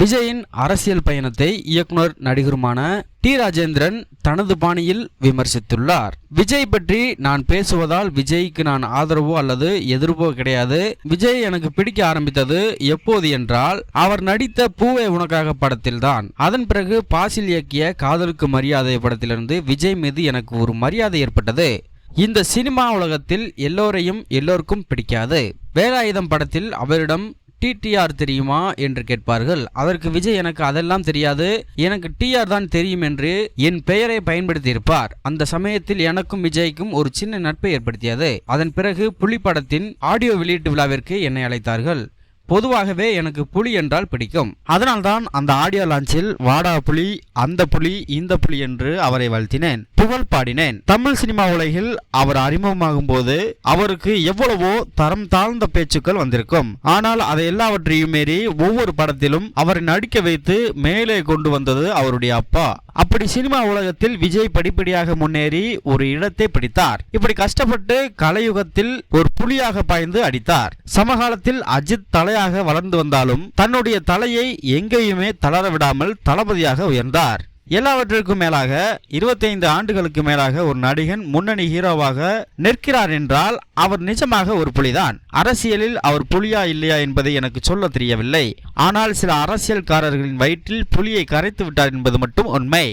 விஜயின் அரசியல் பயணத்தை இயக்குனர் நடிகருமான டி ராஜேந்திரன் தனது பாணியில் விமர்சித்துள்ளார். விஜய் பற்றி நான் பேசுவதால் விஜய்க்கு நான் ஆதரவோ அல்லது எதிர்ப்போ கிடையாது. விஜய் எனக்கு பிடிக்க ஆரம்பித்தது எப்போது என்றால் அவர் நடித்த பூவை உனக்காக படத்தில்தான். அதன் பிறகு பாசில் இயக்கிய காதலுக்கு மரியாதை படத்திலிருந்து விஜய் மீது எனக்கு ஒரு மரியாதை ஏற்பட்டது. இந்த சினிமா உலகத்தில் எல்லோரையும் எல்லோருக்கும் பிடிக்காது. வேலாயுதம் படத்தில் அவரிடம் டிடிஆர் தெரியுமா என்று கேட்பார்கள். அதற்கு விஜய் எனக்கு அதெல்லாம் தெரியாது. எனக்கு டிஆர் தான் தெரியும் என்று என் பெயரை பயன்படுத்தியிருப்பார். அந்த சமயத்தில் எனக்கும் விஜய்க்கும் ஒரு சின்ன நட்பை ஏற்படுத்தியது. அதன் பிறகு புலி படத்தின் ஆடியோ வெளியீட்டு விழாவிற்கு என்னை அழைத்தார்கள். பொதுவாகவே எனக்கு புலி என்றால் பிடிக்கும். அதனால்தான் அந்த ஆடியோ லான்ச்சில் வாடா புலி அந்த புலி இந்த புலி என்று அவரை வாழ்த்தினேன். புகழ் பாடினேன். தமிழ் சினிமா உலகில் அவர் அறிமுகமாகும் போது அவருக்கு எவ்வளவோ தரம் தாழ்ந்த பேச்சுக்கள் வந்திருக்கும். ஆனால் அதை எல்லாவற்றையும் மீறி ஒவ்வொரு படத்திலும் அவரை நடிக்க வைத்து மேலே கொண்டு வந்தது அவருடைய அப்பா. அப்படி சினிமா உலகத்தில் விஜய் படிப்படியாக முன்னேறி ஒரு இடத்தை பிடித்தார். இப்படி கஷ்டப்பட்டு கலையுகத்தில் ஒரு புலியாக பாய்ந்து அடித்தார். சமகாலத்தில் அஜித் தலையாக வளர்ந்து வந்தாலும் தன்னுடைய தலையை எங்கேயுமே தளர விடாமல் தளபதியாக உயர்ந்தார். எல்லாவற்றிற்கும் மேலாக 25 ஆண்டுகளுக்கு மேலாக ஒரு நடிகன் முன்னணி ஹீரோவாக நிற்கிறார் என்றால் அவர் நிஜமாக ஒரு புலிதான். அரசியலில் அவர் புலியா இல்லையா என்பதை எனக்கு சொல்ல தெரியவில்லை. ஆனால் சில அரசியல்காரர்களின் வயிற்றில் புலியை கரைத்து விட்டார் என்பது மட்டும் உண்மை.